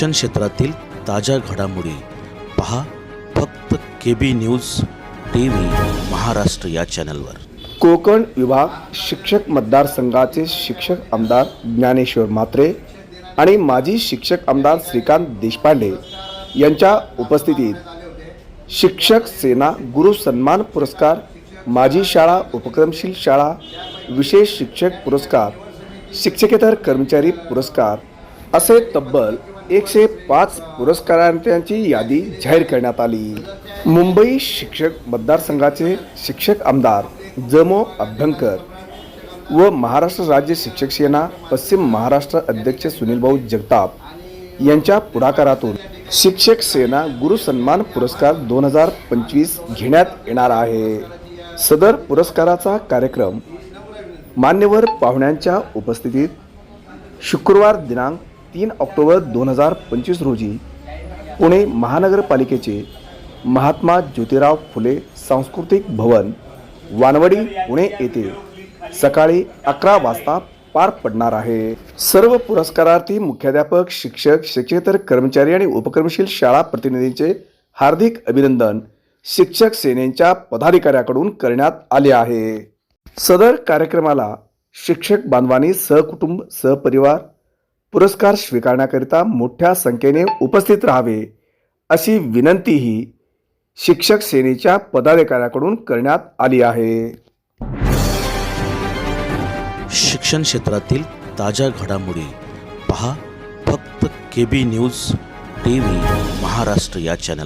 शिक्षण क्षेत्रातील ताज्या घडामोडी पहा फक्त K B news T V Maharashtra या चॅनलवर. कोकण विभाग शिक्षक मतदारसंघाचे शिक्षक आमदार ज्ञानेश्वर म्हात्रे आणि माजी शिक्षक आमदार श्रीकांत देशपांडे यांच्या उपस्थितीत शिक्षक सेना गुरु सन्मान पुरस्कार माजी शाळा उपक्रमशील शाळा विशेष शिक्षक पुरस्कार शिक्षकेतर कर्मचारी पुरस्कार असे तब्बल एकशे पाच पुरस्कारांची यादी जाहीर करण्यात आली. मुंबई शिक्षक मतदारसंघाचे शिक्षक आमदार जमो अभ्यंकर व महाराष्ट्र राज्य शिक्षक सेना पश्चिम महाराष्ट्र अध्यक्ष सुनीलभाऊ जगताप यांच्या पुढाकारातून शिक्षक सेना गुरु सन्मान पुरस्कार दोन हजार पंचवीस घेण्यात येणार आहे. सदर पुरस्काराचा कार्यक्रम मान्यवर पाहुण्यांच्या उपस्थितीत शुक्रवार दिनांक तीन ऑक्टोबर दोन हजार पंचवीस रोजी पुणे महानगरपालिकेचे महात्मा ज्योतिराव फुले सांस्कृतिक भवन वानवडी पुणे येथे सकाळी अकरा वाजता पार पडणार आहे. सर्व पुरस्कारार्थी मुख्याध्यापक शिक्षक शिक्षकेतर कर्मचारी आणि उपक्रमशील शाळा प्रतिनिधींचे हार्दिक अभिनंदन शिक्षक सेनेच्या पदाधिकाऱ्याकडून करण्यात आले आहे. सदर कार्यक्रमाला शिक्षक बांधवांनी सहकुटुंब सहपरिवार पुरस्कार स्वीकारण्याकरिता मोठ्या संख्येने उपस्थित राहावे अशी विनंतीही शिक्षक सेनेच्या पदाधिकाऱ्याकडून करण्यात आली आहे. शिक्षण क्षेत्रातील ताज्या घडामोडी पहा. फक्त K B news T V Maharashtra या चॅनल